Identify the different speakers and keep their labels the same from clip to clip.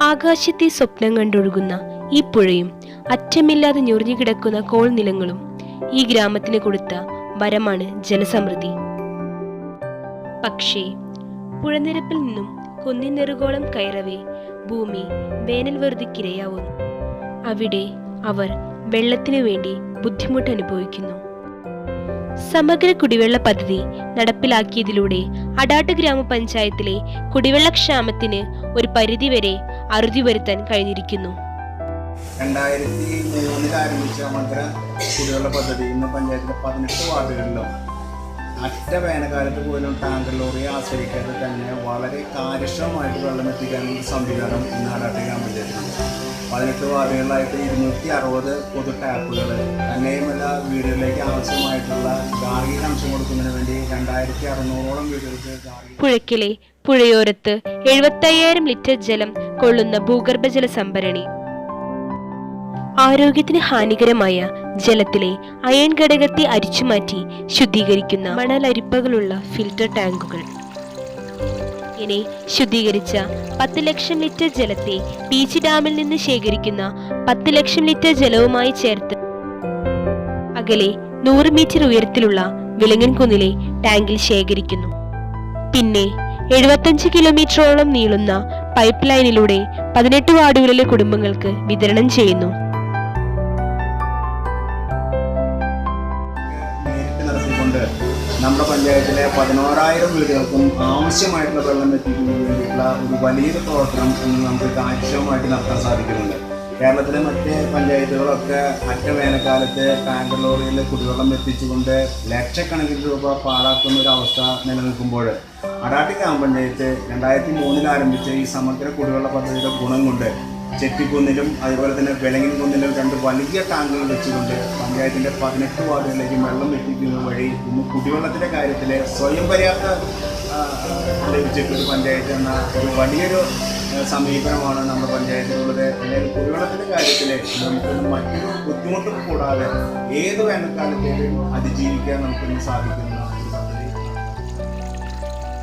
Speaker 1: ആകാശത്തെ സ്വപ്നം കണ്ടൊഴുകുന്ന ഈ പുഴയും അറ്റമില്ലാതെ ഞൊറിഞ്ഞുകിടക്കുന്ന കോൾ നിലങ്ങളും ഈ ഗ്രാമത്തിന് കൊടുത്ത വരമാണ് ജലസമൃദ്ധി പക്ഷേ പുഴനിരപ്പിൽ നിന്നും കുന്നിൻ നെറുകോളം കയറവേ ഭൂമി വേനൽ വെറുതിക്കിരയാവുന്നു. അവിടെ അവർ വെള്ളത്തിനു വേണ്ടി ബുദ്ധിമുട്ട് അനുഭവിക്കുന്നു സമഗ്ര കുടിവെള്ള പദ്ധതി നടപ്പിലാക്കിയതിലൂടെ അടാട്ട് ഗ്രാമപഞ്ചായത്തിലെ കുടിവെള്ളക്ഷാമത്തിന് ഒരു പരിധിവരെ അറുതി വരുത്താൻ കഴിഞ്ഞിരിക്കുന്നു.
Speaker 2: രണ്ടായിരത്തി മൂന്നിൽ ആരംഭിച്ച സമഗ്ര കുടിവെള്ള പദ്ധതി ഇന്ന് പഞ്ചായത്തിലെ പതിനെട്ട് വാർഡുകളിലും അറ്റ വേനൽക്കാലത്ത് പോലും ടാങ്കർ ലോറിയെ ആശ്രയിക്കാതെ തന്നെ വളരെ കാര്യക്ഷമമായിട്ട് വെള്ളം എത്തിക്കാനുള്ള സംവിധാനം ഇന്ന് അടാട്ട് ഗ്രാമപഞ്ചായത്തിലുണ്ട്. പതിനെട്ട് വാർഡുകളിലായിട്ട് ഇരുന്നൂറ്റി അറുപത് പൊതു ടാപ്പുകൾ തന്നെയുമല്ല വീടുകളിലേക്ക് ആവശ്യമായിട്ടുള്ള ഗാർഹിക അംശം കൊടുക്കുന്നതിന് വേണ്ടി രണ്ടായിരത്തി അറുന്നൂറോളം വീടുകൾക്ക്
Speaker 1: പുഴക്കിലെ പുഴയോരത്ത് എഴുപത്തയ്യായിരം ലിറ്റർ ജലം കൊള്ളുന്ന ഭൂഗർഭജല സംഭരണി. ആരോഗ്യത്തിന് ഹാനികരമായ ജലത്തിലെ അയൺ ഘടകത്തെ അരിച്ചുമാറ്റി ശുദ്ധീകരിക്കുന്ന മണലരിപ്പകളുള്ള ഫിൽറ്റർ ടാങ്കുകൾ. ഇനി ശുദ്ധീകരിച്ച പത്ത് ലക്ഷം ലിറ്റർ ജലത്തെ ബീച്ച് ഡാമിൽ നിന്ന് ശേഖരിക്കുന്ന പത്ത് ലക്ഷം ലിറ്റർ ജലവുമായി ചേർത്ത് അകലെ നൂറ് മീറ്റർ ഉയരത്തിലുള്ള വിലങ്ങൻകുന്നിലെ ടാങ്കിൽ ശേഖരിക്കുന്നു. പിന്നെ എഴുപത്തഞ്ച് കിലോമീറ്ററോളം നീളുന്ന പൈപ്പ് ലൈനിലൂടെ പതിനെട്ട് വാർഡുകളിലെ കുടുംബങ്ങൾക്ക് വിതരണം ചെയ്യുന്നു.
Speaker 2: നടത്തിക്കൊണ്ട് നമ്മുടെ പഞ്ചായത്തിലെ പതിനോറായിരം വീടുകൾക്കും ആവശ്യമായിട്ടുള്ള വെള്ളം എത്തിക്കുന്നതിന് വേണ്ടിയിട്ടുള്ള ഒരു വലിയൊരു പ്രവർത്തനം ഇന്ന് നമുക്ക് കാര്യക്ഷമമായിട്ട് നടത്താൻ സാധിക്കുന്നുണ്ട്. കേരളത്തിലെ മറ്റ് പഞ്ചായത്തുകളൊക്കെ അറ്റ വേനൽക്കാലത്ത് ടാങ്കർ ലോറിയിൽ കുടിവെള്ളം എത്തിച്ചുകൊണ്ട് ലക്ഷക്കണക്കിന് രൂപ പാഴാക്കുന്ന ഒരു അവസ്ഥ നിലനിൽക്കുമ്പോൾ അടാട്ടി ഗ്രാമപഞ്ചായത്ത് രണ്ടായിരത്തി മൂന്നിൽ ആരംഭിച്ച ഈ സമഗ്ര കുടിവെള്ള പദ്ധതിയുടെ ഗുണം കൊണ്ട് ചെട്ടിക്കുന്നിലും അതുപോലെ തന്നെ വെളങ്ങിൻ കുന്നിലും രണ്ട് വലിയ ടാങ്കുകൾ വെച്ചുകൊണ്ട് പഞ്ചായത്തിന്റെ പതിനെട്ട് വാർഡുകളിലേക്ക് വെള്ളം എത്തിക്കുന്നത് വഴി ഇന്ന് കുടിവെള്ളത്തിന്റെ കാര്യത്തിൽ സ്വയം പര്യാപ്ത ലഭിച്ചിട്ടുള്ള പഞ്ചായത്ത് എന്ന ഒരു വലിയൊരു സമീപനമാണ് നമ്മുടെ പഞ്ചായത്തിലുള്ളത് അല്ലെങ്കിൽ കുടിവെള്ളത്തിന്റെ കാര്യത്തിൽ നമുക്ക് മറ്റൊരു ബുദ്ധിമുട്ടും കൂടാതെ ഏത് വേനൽക്കാലത്തേക്കും അതിജീവിക്കാൻ നമുക്കിന്ന് സാധിക്കുന്ന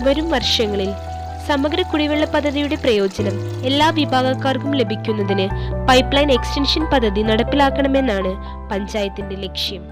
Speaker 1: വരും വർഷങ്ങളിൽ സമഗ്ര കുടിവെള്ള പദ്ധതിയുടെ പ്രയോജനം എല്ലാ വിഭാഗക്കാർക്കും ലഭിക്കുന്നതിന് പൈപ്പ് ലൈൻ എക്സ്റ്റൻഷൻ പദ്ധതി നടപ്പിലാക്കണമെന്നാണ് പഞ്ചായത്തിന്റെ ലക്ഷ്യം.